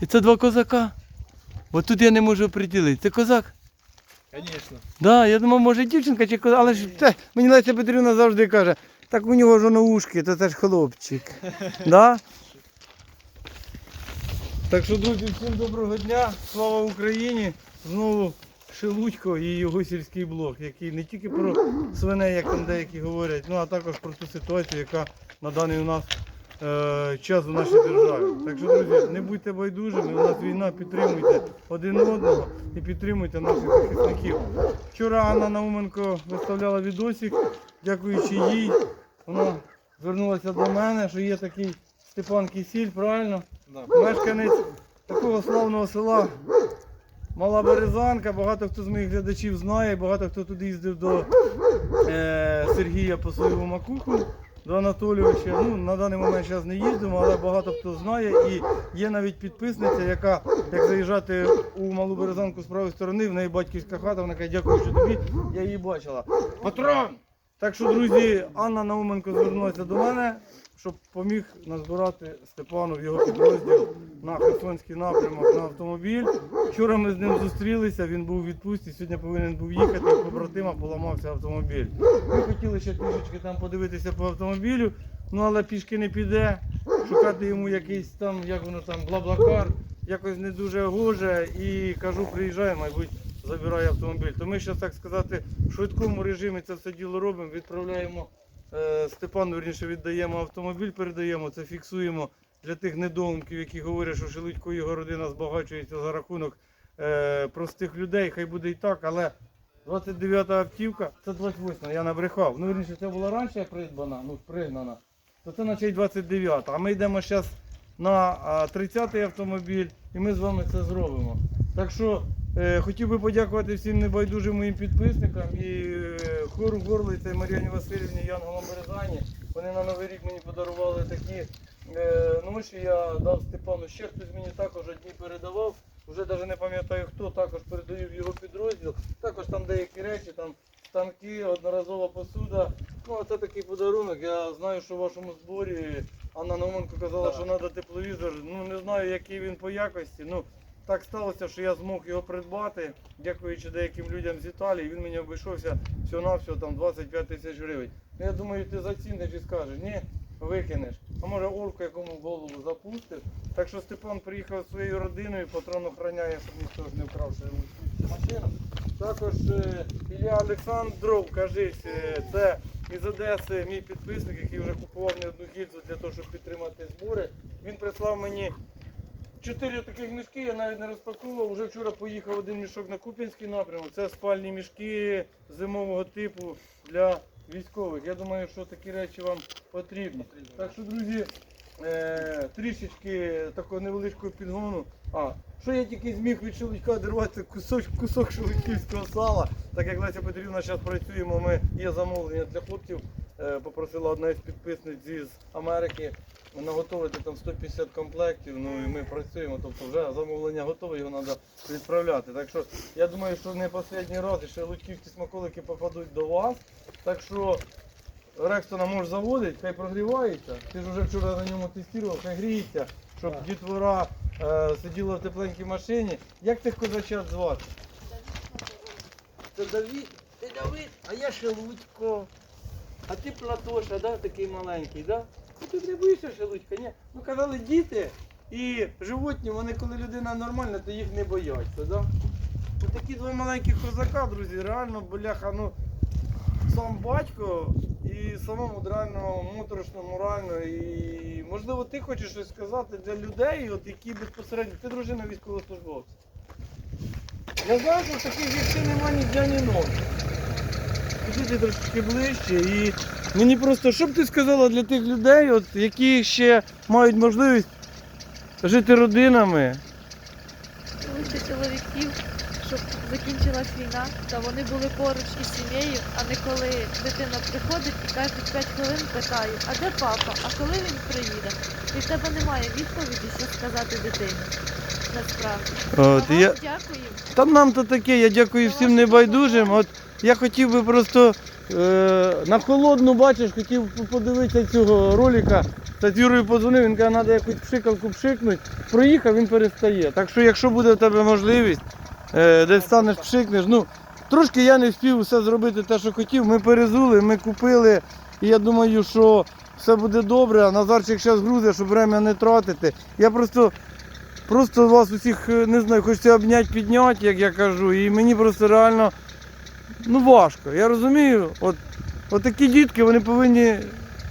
І це два козака. От тут я не можу приділити. Це козак? Звісно. Да, я думав, може дівчинка чи козак, але ж це, мені Леся Петрівна завжди каже, так у нього ж на ушки, то це ж хлопчик. Да? Так що, друзі, всім доброго дня, слава Україні! Знову Шелудько і його сільський блог, який не тільки про свиней, як там деякі говорять, ну а також про ту ситуацію, яка на даний у нас е, час у нашій державі. Так що, друзі, не будьте байдужими, у нас війна, підтримуйте один одного і підтримуйте наших захисників. Вчора Анна Науменко виставляла відосик, дякуючи їй, вона звернулася до мене, що є такий Степан Кисіль, правильно? Да. Мешканець такого славного села Мала Березанка. Багато хто з моїх глядачів знає, багато хто туди їздив до е, Сергія по свою макуху, до Анатолійовича. Ну, на даний момент зараз не їздимо, але багато хто знає. І є навіть підписниця, яка, як заїжджати у Малу Березанку з правої сторони, в неї батьківська хата, вона каже, дякую, що тобі, я її бачила. Патрон! Так що, друзі, Анна Науменко звернулася до мене, щоб поміг назбирати Степану в його підрозділ на Херсонський напрямок на автомобіль. Вчора ми з ним зустрілися, він був у відпустці, сьогодні повинен був їхати, побратима поламався автомобіль. Ми хотіли ще трішечки там подивитися по автомобілю, ну але пішки не піде. Шукати йому якийсь там, як воно там, блаблакар, якось не дуже гоже. І кажу, приїжджай, мабуть, забирай автомобіль. То ми зараз, так сказати, в швидкому режимі це все діло робимо, відправляємо Степану, верніше віддаємо автомобіль, передаємо, це фіксуємо для тих недоумків, які говорять, що Шелудько його родина збагачується за рахунок е, простих людей. Хай буде і так, але 29-та автівка, це 28-та, я набрехав. Ну, верніше, це була раніше придбана, ну, пригнана. То це наче й 29-та. А ми йдемо зараз на 30-й автомобіль і ми з вами це зробимо. Так що е, хотів би подякувати всім небайдужим моїм підписникам і е, хору Горлиця і Мар'яні Васильівні Янголом Березані. Вони на Новий рік мені подарували такі е, ноші. Я дав Степану. Ще хтось мені також одні передавав. Вже навіть не пам'ятаю хто, також передаю в його підрозділ. Також там деякі речі, там станки, одноразова посуда. Ну, це такий подарунок. Я знаю, що в вашому зборі Анна Науменко казала, що треба тепловізор. Ну не знаю, який він по якості. Ну так сталося, що я змог його придбати, дякуючи деяким людям з Італії. Він мені обійшовся всього-навсього там 25 тисяч гривень. Ну я думаю, ти заціниш і скажеш, ні, викинеш. А може орку якому голову запустив. Так що Степан приїхав зі своєю родиною, патрон охороняє, щоб ніхто ж не вкрав свою машину. Також е, Ілля Олександров, кажись, е, це із Одеси мій підписник, який вже купував не одну гільзу для того, щоб підтримати збори. Він прислав мені чотири таких мішки, я навіть не розпаковував. Уже вчора поїхав один мішок на Куп'янський напрямок. Це спальні мішки зимового типу для військових. Я думаю, що такі речі вам потрібні. Так що, друзі, е, трішечки такого невеличкого підгону. А, що я тільки зміг від шелудька дервати кусок, кусок шелудьківського сала. Так як Леся Петрівна зараз працюємо, ми є замовлення для хлопців. Е, попросила одна із підписниць з Америки наготовити там 150 комплектів. Ну і ми працюємо, тобто вже замовлення готове, його треба відправляти. Так що я думаю, що не останній раз і ще лудьківські смаколики попадуть до вас. Так що Рекстона можеш заводити, хай прогрівається. Ти ж вже вчора на ньому тестував, хай гріється, щоб Так. дітвора е, сиділа в тепленькій машині. Як тих козачат звати? Це Давид, ти Давид, а я Шелудько. А ти Платоша, да, такий маленький, да? Ну, ти не боїшся шелудька, ні. Ну казали діти і животні, вони коли людина нормальна, то їх не бояться, да? Такі два маленьких козака, друзі, реально, бляха, ну сам батько і самому реально моторошно, морально. І можливо ти хочеш щось сказати для людей, от які безпосередньо. Ти дружина військовослужбовця. Я знаю, що таких як ти нема ні дня, ні ночі. Підійди трошки ближче і мені просто, що б ти сказала для тих людей, от, які ще мають можливість жити родинами. Лише чоловіків, щоб закінчилась війна, та вони були поруч із сім'єю, а не коли дитина приходить і кожні 5 хвилин питає, а де папа, а коли він приїде? І в тебе немає відповіді, що сказати дитині. Насправді. От, а я... вам дякую. Там нам то таке, я дякую всім небайдужим. От я хотів би просто на холодну, бачиш, хотів подивитися цього ролика. Та Юрою подзвонив, він каже, треба якусь пшикалку пшикнути. Проїхав, він перестає. Так що, якщо буде в тебе можливість, е, десь станеш пшикнеш. Ну, трошки я не встиг все зробити те, що хотів. Ми перезули, ми купили. І я думаю, що все буде добре, а Назарчик зараз грузить, щоб время не тратити. Я просто, просто вас усіх е, не знаю, хочеться обняти, підняти, як я кажу. І мені просто реально ну, важко. Я розумію, от, от такі дітки вони повинні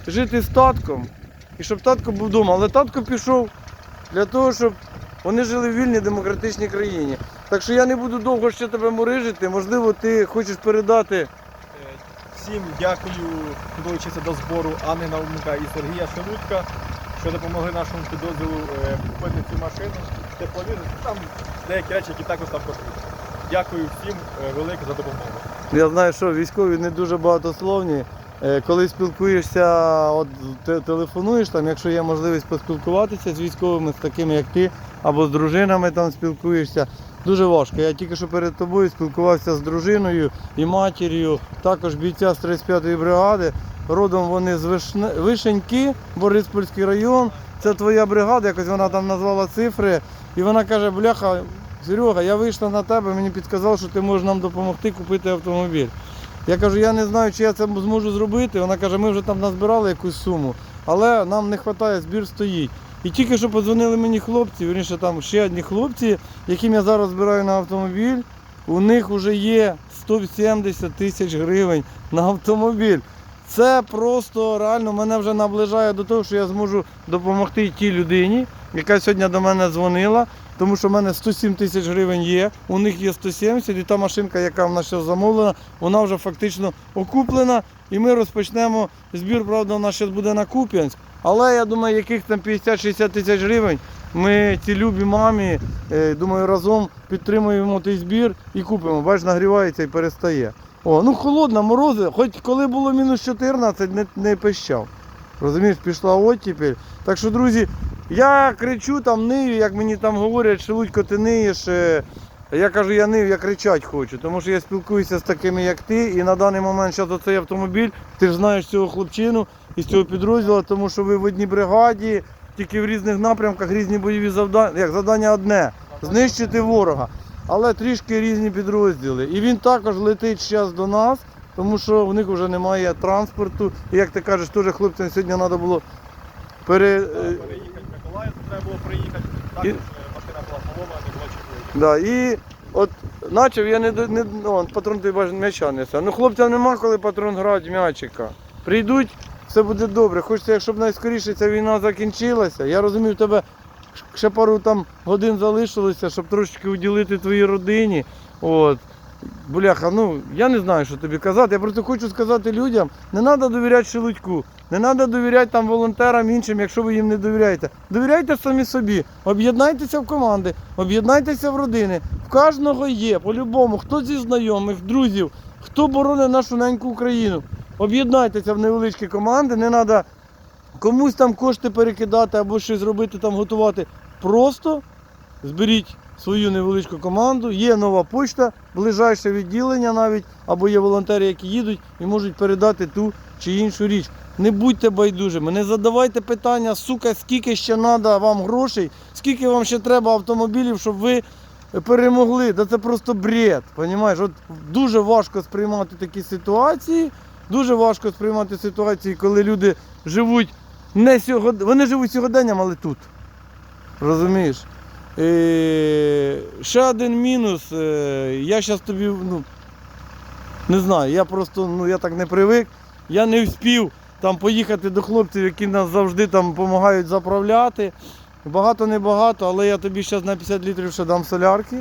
жити з татком. І щоб татко був вдома. Але татко пішов для того, щоб вони жили в вільній демократичній країні. Так що я не буду довго ще тебе мурижити. Можливо, ти хочеш передати. Е, Всім дякую, хто долучився до збору Анни Наумка і Сергія Шелудька, що допомогли нашому підрозділу е, купити цю машину, тепловізор, там деякі речі, які також там потрібні. Дякую всім е, велике за допомогу. Я знаю, що військові не дуже багатословні. Е, Коли спілкуєшся, от телефонуєш, там, якщо є можливість поспілкуватися з військовими, з такими як ти, або з дружинами там спілкуєшся, дуже важко. Я тільки що перед тобою спілкувався з дружиною і матір'ю, також бійця з 35-ї бригади. Родом вони з Вишне- Вишеньки, Бориспольський район. Це твоя бригада, якось вона там назвала цифри. І вона каже, бляха, Серега, я вийшла на тебе, мені підказав, що ти можеш нам допомогти купити автомобіль. Я кажу, я не знаю, чи я це зможу зробити. Вона каже, ми вже там назбирали якусь суму, але нам не вистачає, збір стоїть. І тільки що подзвонили мені хлопці, вірніше там ще одні хлопці, яким я зараз збираю на автомобіль. У них вже є 170 тисяч гривень на автомобіль. Це просто реально мене вже наближає до того, що я зможу допомогти тій людині, яка сьогодні до мене дзвонила, тому що в мене 107 тисяч гривень є, у них є 170, і та машинка, яка в нас ще замовлена, вона вже фактично окуплена. І ми розпочнемо збір, правда, у нас зараз буде на Куп'янськ. Але я думаю, яких там 50-60 тисяч гривень ми ці любі мамі, е, думаю, разом підтримуємо той збір і купимо. Бач, нагрівається і перестає. О, ну холодно, морози, хоч коли було мінус 14, не, не пищав. Розумієш, пішла оттепель. Так що, друзі, я кричу там нию, як мені там говорять, Шелудько, ти ниєш. е, Я кажу, я нив, я кричать хочу, тому що я спілкуюся з такими, як ти, і на даний момент зараз оцей автомобіль, ти ж знаєш цього хлопчину із цього підрозділу, тому що ви в одній бригаді, тільки в різних напрямках різні бойові завдання. Як завдання одне знищити ворога. Але трішки різні підрозділи. І він також летить зараз до нас, тому що в них вже немає транспорту. І як ти кажеш, теж хлопцям сьогодні треба було пере. Миколаїв, треба було приїхати. Також І- е, машина була поломана, не було чого. Да, і от почав я не, не ну, патрон ти бачиш, м'яча несе. Ну хлопцям нема коли патрон грати м'ячика. Прийдуть, все буде добре. Хочеться, щоб найскоріше ця війна закінчилася. Я розумію, тебе ще пару там годин залишилося, щоб трошечки уділити твоїй родині. От. Бляха, ну я не знаю, що тобі казати. Я просто хочу сказати людям, не треба довіряти Шелудьку, не треба довіряти там волонтерам іншим, якщо ви їм не довіряєте. Довіряйте самі собі, об'єднайтеся в команди, об'єднайтеся в родини. В кожного є, по-любому, хто зі знайомих, друзів, хто боронить нашу неньку Україну. Об'єднайтеся в невеличкі команди, не треба комусь там кошти перекидати або щось робити, там готувати. Просто зберіть свою невеличку команду. Є нова почта, ближайше відділення навіть, або є волонтери, які їдуть і можуть передати ту чи іншу річ. Не будьте байдужими, не задавайте питання, сука, скільки ще треба вам грошей, скільки вам ще треба автомобілів, щоб ви перемогли. Да це просто бред. Понімаєш? От дуже важко сприймати такі ситуації. Дуже важко сприймати ситуації, коли люди живуть не сьогодні, вони живуть сьогоденням, але тут. Розумієш? Е, ще один мінус. Е, я зараз тобі, ну, не знаю, я просто ну, я так не привик. Я не вспів там поїхати до хлопців, які нас завжди там допомагають заправляти. Багато не багато, але я тобі зараз на 50 літрів ще дам солярки.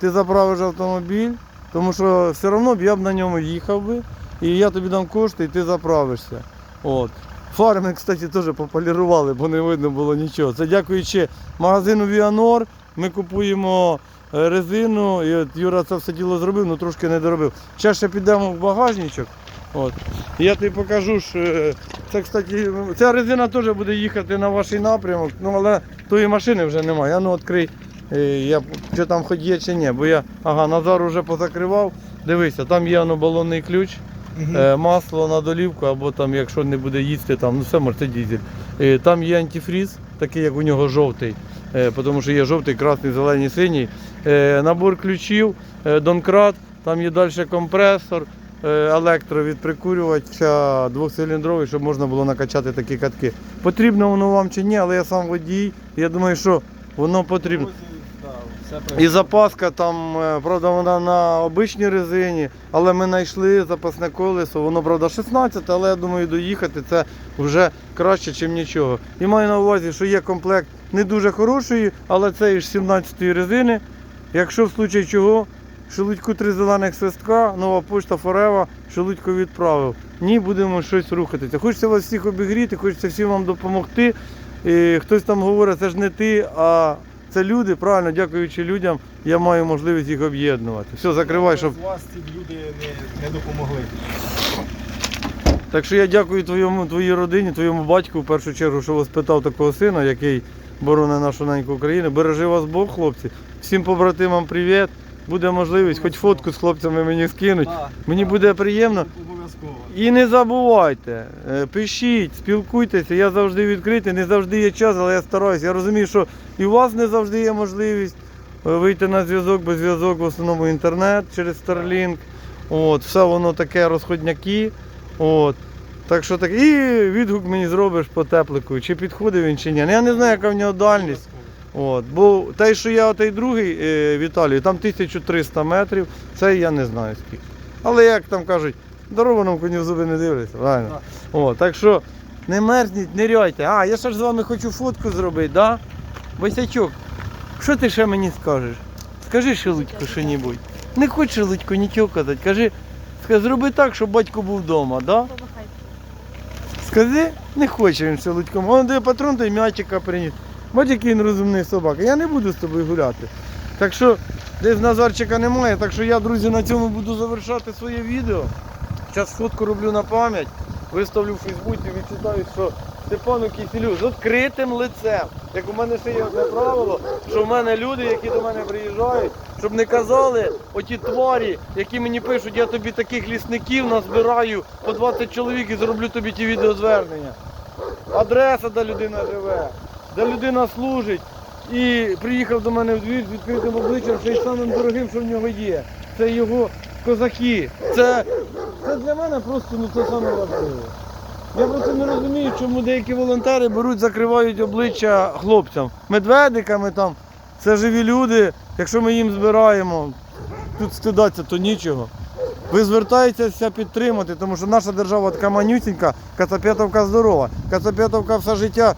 Ти заправиш автомобіль, тому що все одно б я б на ньому їхав би. І я тобі дам кошти, і ти заправишся. От. Фари ми, кстати, теж пополірували, бо не видно було нічого. Це дякуючи магазину Віанор. Ми купуємо е, резину, і от Юра це все діло зробив, але трошки не доробив. Зараз ще підемо в багажничок. От. Я тобі покажу, що е, це, кстати, ця резина теж буде їхати на ваш напрямок, ну але тої машини вже немає. А ну відкрий, е, я, чи там хоч є чи ні, бо я ага, Назар вже позакривав. Дивися, там є воно балонний ключ. Е, масло на долівку, або там, якщо не буде їсти, там, ну все може це дізель. Там є антифріз, такий як у нього жовтий, тому що є жовтий, красний, зелений, синій. Набор ключів, донкрат, там є далі компресор, електро від прикурювача двохциліндровий, щоб можна було накачати такі катки. Потрібно воно вам чи ні, але я сам водій. Я думаю, що воно потрібно. І запаска там, е, правда, вона на обичній резині, але ми знайшли запасне колесо. Воно, правда, 16, але я думаю, доїхати це вже краще, ніж нічого. І маю на увазі, що є комплект не дуже хорошої, але це із 17 резини. Якщо в случаї чого, Шелудьку три зелених свистка, нова пошта Форева, Шелудько відправив. Ні, будемо щось рухатися. Хочеться вас всіх обігріти, хочеться всім вам допомогти. І хтось там говорить, це ж не ти, а це люди. Правильно, дякуючи людям, я маю можливість їх об'єднувати. Все, закривай, щоб. Вас ці люди не, не допомогли. Так що я дякую твоєму, твоїй родині, твоєму батьку в першу чергу, що вас питав такого сина, який боронить нашу неньку Україну. Бережи вас Бог, хлопці. Всім побратимам привіт. Буде можливість, хоч фотку з хлопцями мені скинуть. Мені буде приємно. І не забувайте, е, пишіть, спілкуйтеся, я завжди відкритий, не завжди є час, але я стараюся. Я розумію, що і у вас не завжди є можливість е, вийти на зв'язок, бо зв'язок в основному інтернет через Starlink. От, все воно таке розходняки. От. Так що так. І відгук мені зробиш по теплику, чи підходить він чи ні. Ну, Я не знаю, яка в нього дальність. От, бо той, що я, той другий е, Віталій, там 1300 метрів, це я не знаю скільки. Але як там кажуть, дарованому коню в зуби не дивляться, правильно? О, так що не мерзніть, не рьойте. А, я ще ж з вами хочу фотку зробити, да? Босячок, що ти ще мені скажеш? Скажи Шелудько що-небудь. Не хочеш Шелудько нічого казати, кажи, ска- зроби так, щоб батько був вдома, да? Скажи, не хоче він Шелудько. Вон де патрон, той м'ячика приніс. Бач, який він розумний собака. Я не буду з тобою гуляти. Так що десь Назарчика немає, так що я, друзі, на цьому буду завершати своє відео. Зараз фотку роблю на пам'ять, виставлю в Фейсбуці, відчитаю, що Степану Кисілю з відкритим лицем. Як у мене ще є одне правило, що в мене люди, які до мене приїжджають, щоб не казали оті тварі, які мені пишуть, я тобі таких лісників назбираю по 20 чоловік і зроблю тобі ті відеозвернення. Адреса, де людина живе, де людина служить. І приїхав до мене в двір з відкритим обличчям, що й самим дорогим, що в нього є. Це його козаки. Це, це для мене просто ну, це саме важливе. Я просто не розумію, чому деякі волонтери беруть, закривають обличчя хлопцям. Медведиками там. Це живі люди. Якщо ми їм збираємо, тут стидатися, то нічого. Ви звертаєтеся підтримати, тому що наша держава така манюсінька, Кацапетовка здорова. Кацапетовка все життя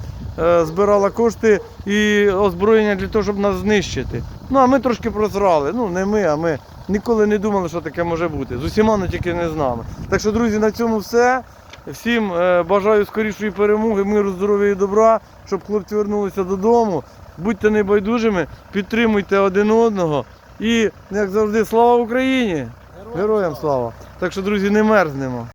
збирала кошти і озброєння для того, щоб нас знищити. Ну а ми трошки прозрали. Ну не ми, а ми ніколи не думали, що таке може бути. З усіма, але тільки не з нами. Так що, друзі, на цьому все. Всім е, бажаю скорішої перемоги, миру, здоров'я і добра, щоб хлопці вернулися додому. Будьте небайдужими, підтримуйте один одного. І, як завжди, слава Україні! Героям слава! Так що, друзі, не мерзнемо.